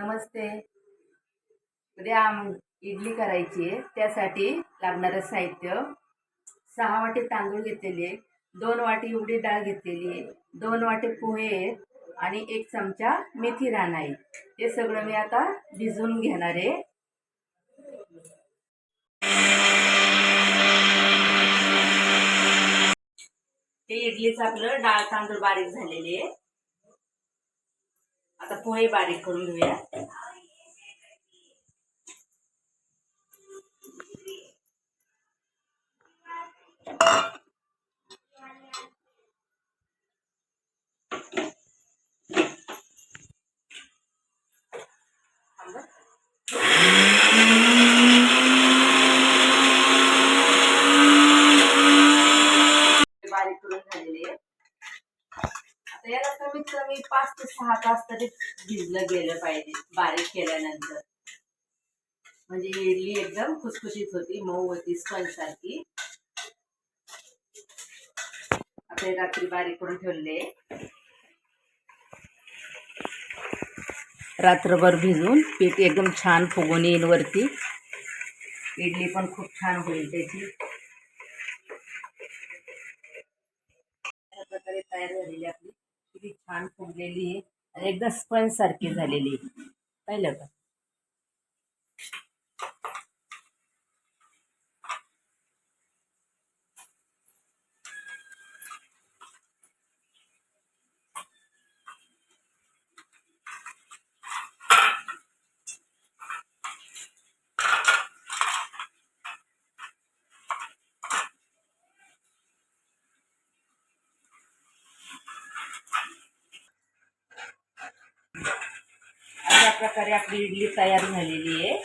नमस्ते. उद्या आम- इडली करायची आहे. त्यासाठी लागणारं साहित्य. सहा वाटी तांदूळ घेतलेले दोन वाटी उडी डाळ घेतलेली आहे. दोन वाटे पोहे आहेत. आणि एक चमचा मेथी रान आहे. हे सगळं मी आता भिजवून घेणार आहे. हे इडलीचं आपलं डाळ तांदूळ बारीक झालेले आहे. आता पोहे बारीक करून घेऊया बारीक करून झालेले आहे. आता याला कमीत कमी पाच ते सहा तास तरी भिजलं गेलं पाहिजे बारीक केल्यानंतर. म्हणजे इडली एकदम खुसखुशीत होती मऊ होती स्पंज सारखी. आता रात्री बारीक करून ठेवले. रात्रभर भिजून पीठ एकदम छान फुगून येईल वरती. इडली पण खूप छान होईल त्याची. अशा प्रकारे तयार झालेली आपली किती छान फुगलेली आहे. आणि एकदम स्पंज सारखी झालेली आहे. पाहिलं का अशा प्रकारे आपली इडली तयार झालेली आहे.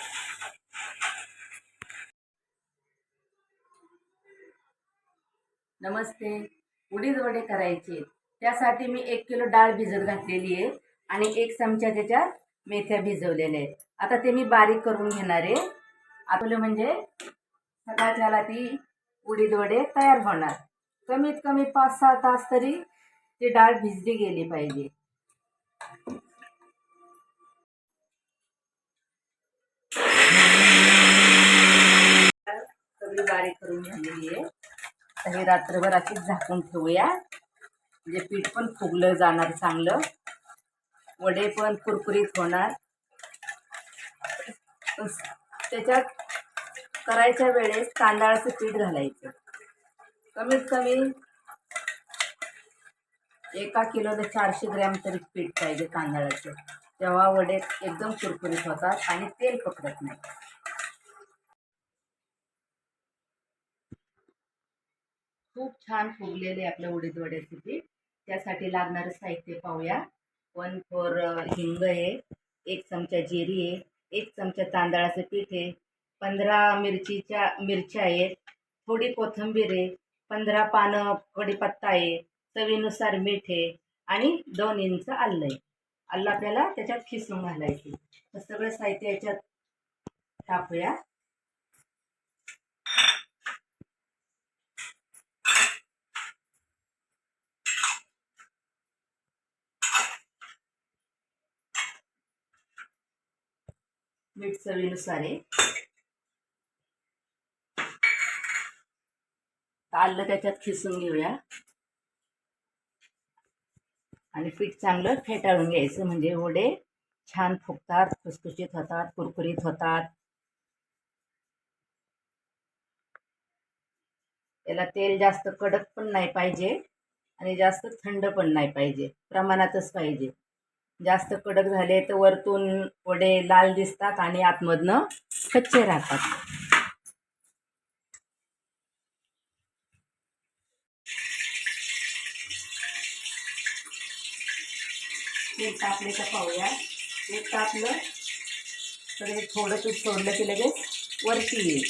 नमस्ते. उडीद वडे करायचे. त्यासाठी मी एक किलो डाळ भिजत घातलेली आहे आणि एक चमचा त्याच्यात मेथ्या भिजवलेल्या आहेत. आता ते मी बारीक करून घेणार आहे. आपलं म्हणजे सकाळच्याला ती उडीद वडे तयार होणार. कमीत कमी पाच सहा तास तरी ती डाळ भिजली गेली पाहिजे. सगळी बारीक करून झालेली आहे. आता हे रात्रभर अशीच झाकून ठेवूया म्हणजे पीठ पण फुगलं जाणार चांगलं. वडे पण कुरकुरीत होणार. त्याच्यात करायच्या वेळेस तांदळाचं पीठ घालायचं. कमीत कमी एका किलोला चारशे ग्रॅम तरी पीठ पाहिजे तांदळाचं. तेव्हा वडे एकदम कुरकुरीत होतात आणि तेल पकडत नाही खूप छान फुगलेले आपल्या उडीद वड्याचे पीठ त्यासाठी लागणारं साहित्य पाहूया. वन फोर हिंग आहे एक चमचा जिरी आहे एक चमचा तांदळाचं पीठ आहे पंधरा मिरचीच्या मिरच्या आहेत थोडी कोथिंबीर आहे पंधरा पानं कढीपत्ता आहे चवीनुसार मीठ आहे आणि दोन इंच आलं आहे. आलं आपल्याला त्याच्यात खिसून घालायचं तर सगळं साहित्य याच्यात टाकूया. मीठ चवीनुसार आहे आलं त्याच्यात खिसून घेऊया. आणि पीठ चांगलं फेटाळून घ्यायचं म्हणजे वडे छान फुगतात खुसखुशीत होतात कुरकुरीत होतात. याला तेल जास्त कडक पण नाही पाहिजे आणि जास्त थंड पण नाही पाहिजे. प्रमाणातच पाहिजे. जास्त कडक झाले तर वरतून वडे लाल दिसतात आणि आतमधनं कच्चे राहतात. तेल तापले तर पाहूया. एक तापलं तर हे थोडं तूप सोडलं की लगेच वरती येईल.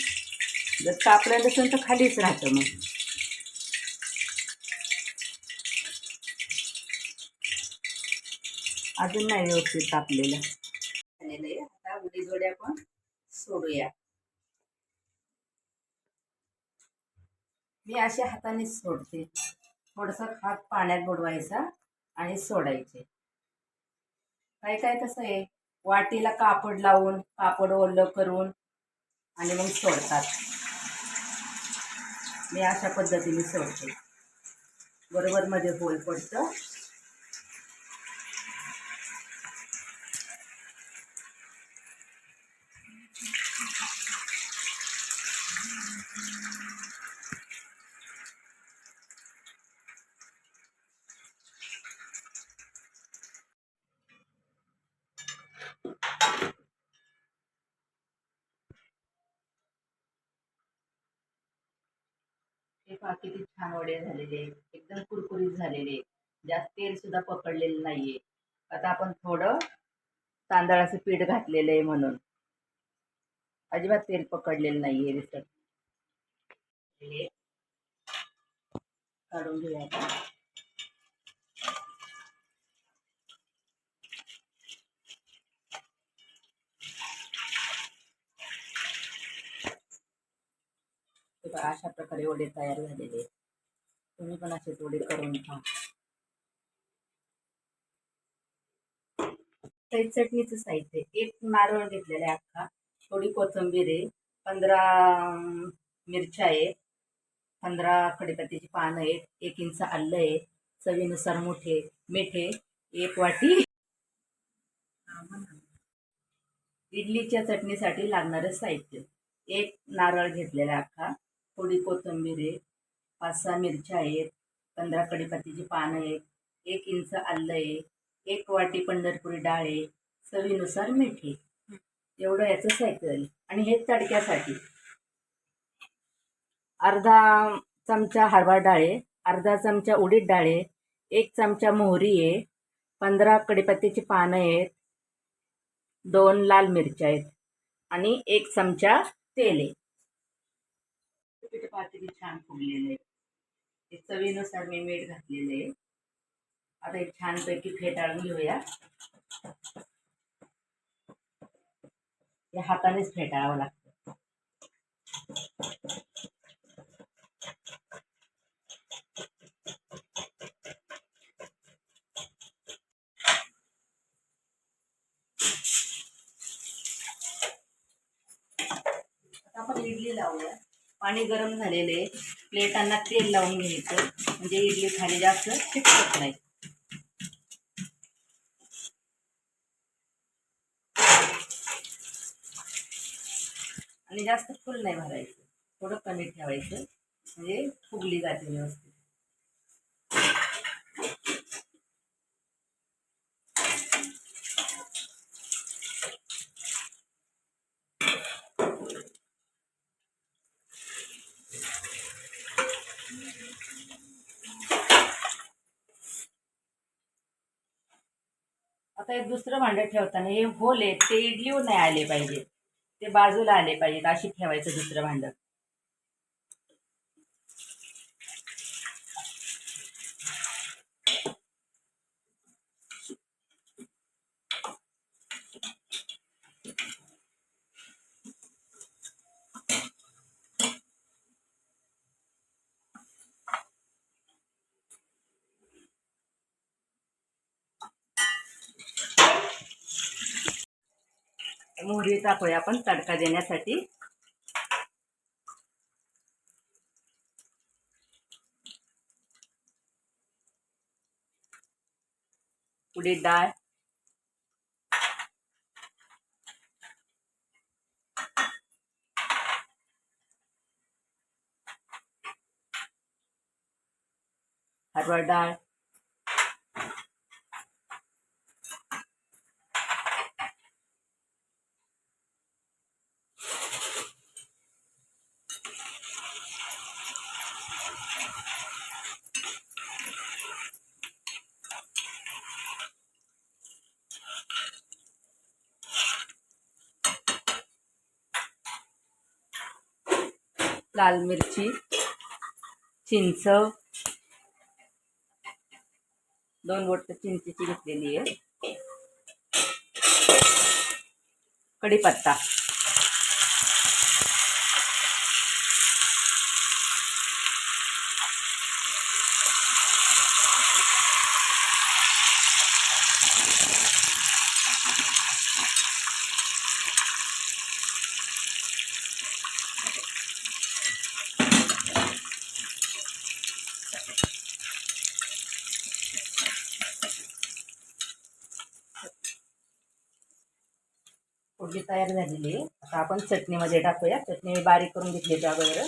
जर तापलं नसेल तर खालीच राहतं मग. अजून नाही व्यवस्थित तापलेलं. झालेलं आहे. आता उडी जोड्या आपण सोडूया. मी अशा हातानेच सोडते. थोडंसं हात पाण्यात बुडवायचा आणि सोडायचे. काय काय कसं आहे? वाटीला कापड लावून कापड ओलं करून आणि मग सोडतात. मी अशा पद्धतीने सोडते. बरोबर मध्ये होल पडतं. पहा किती छान वडे झालेले एकदम कुरकुरीत झालेले जास्त तेल सुद्धा पकडलेलं नाहीये. आता आपण थोडं तांदळाचं पीठ घातलेलं आहे म्हणून. अजिबात तेल पकडलेलं नाहीये दिसत काढून घेऊया हे बघा अशा प्रकारे वडे तयार झालेले तुम्ही पण असे वडे करून खा काही चटणीचं साहित्य एक नारळ घेतलेला आहे अख्खा. थोडी कोथिंबीर आहे. पंधरा मिरच्या आहेत. पंधरा कढीपत्त्याची पानं आहेत. एक इंच आलं आहे. चवीनुसार मोठे मिठे. एक वाटी. इडलीच्या चटणीसाठी लागणारं साहित्य. एक नारळ घेतलेला आहे अख्खा. थोडी कोथिंबीर आहे पाच सहा मिरच्या आहेत पंधरा कडीपत्तीची पानं आहेत एक इंच आलं आहे एक वाटी पंढरपुरी डाळ आहे चवीनुसार मीठ आहे. एवढं याचं साहित्य झालं आणि हे तडक्यासाठी. अर्धा चमचा हरभरा डाळ आहे अर्धा चमचा उडीद डाळ आहे एक चमचा मोहरी आहे पंधरा कडीपत्तीची पानं आहेत दोन लाल मिरच्या आहेत आणि एक चमचा तेल आहे. पातेली छान फुगलेलं आहे. ते चवीनुसार मी मीठ घातलेलं आहे. आता एक छानपैकी फेटाळून घेऊया. हे हातानेच फेटाळावं लागतं आता आपण इडली लावूया पाणी गरम झालेले प्लेटांना तेल लावून घ्यायचं. म्हणजे इडली खाली जास्त चिकटत नाही. आणि जास्त फुल नाही भरायचं. थोडं कमी ठेवायचं. म्हणजे फुगली जाते व्यवस्थित. आता एक दुसरं भांडं ठेवताना हे होल आहे ते इडलीवर नाही आले पाहिजे ते बाजूला आले पाहिजेत अशी ठेवायचं दुसरं भांडं. मोहरी टाकूया आपण तडका देण्यासाठी. उडीद डाळ. हरभरा डाळ. लाल मिरची चिंच. दोन बोट चिंचेची घेतलेली आहे. कढीपत्ता. आपली तयार झालेली आहे. आता आपण चटणीमध्ये टाकूया. चटणी मी बारीक करून घेतली त्या अगोदर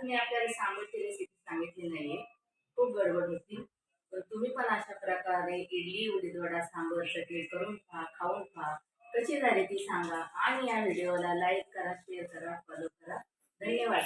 मी आपल्याला सांबारची रेसिपी सांगितली नाहीये. खूप गडबड होती. तुम्ही पण अशा प्रकारे इडली उडीद वडा सांबर चटणी करून पहा खाऊन पहा कशी झाली ती सांगा आणि या व्हिडिओला लाईक करा शेअर करा फॉलो करा. धन्यवाद.